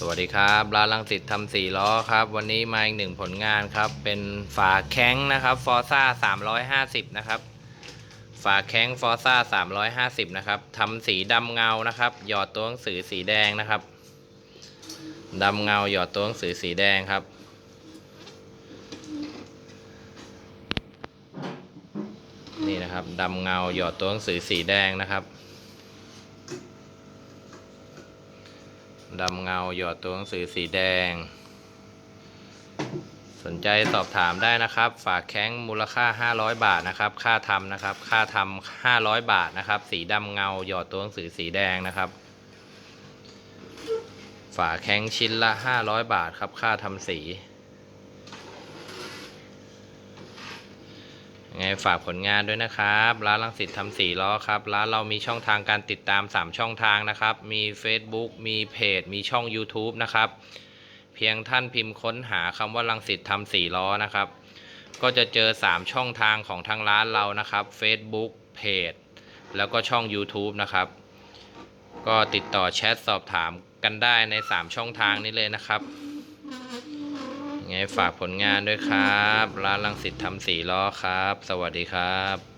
สวัสดีครับร้านลังสิตทำสี่ล้อครับ วันนี้มาอีกหนึ่งผลงานครับ เป็นฝาแข้งนะครับฟอร์ซ่า350นะครับ ฝาแข้งฟอร์ซ่า350นะครับทำสีดำเงานะครับ หยอดตัวหนังสือสีแดงนะครับดำเงาหยอดตัวหนังสือสีแดงครับนี่นะครับดำเงาหยอดตัวหนังสือสีแดงนะครับ ดำเงาหยอดตัวหนังสือสีแดง สนใจสอบถามได้นะครับ ฝากแข้งมูลค่า 500 บาทนะครับ ค่าทำนะครับ ค่าทำ500 บาทนะครับ สีดำเงาหยอดตัวหนังสือสีแดงนะครับ ฝาแข้งชิ้นละ 500 บาทครับ ค่าทำสียัง ไงฝากผลงานด้วยนะครับ ร้านลังสิตทำสีล้อครับ ร้านเรามีช่องทางการติดตาม 3 ช่องทางนะครับ มี Facebook มีเพจ มีช่อง YouTube นะครับ เพียงท่านพิมพ์ค้นหาคำว่าลังสิตทำสีล้อนะครับ ก็จะเจอ 3 ช่องทางของทางร้านเรานะครับ Facebook เพจ แล้วก็ช่อง YouTube นะครับ ก็ติดต่อแชทสอบถามกันได้ใน 3 ช่องทางนี้เลยนะครับ ไงฝากผลงานด้วยครับ ร้านลังสิตทำสีล้อครับ สวัสดีครับ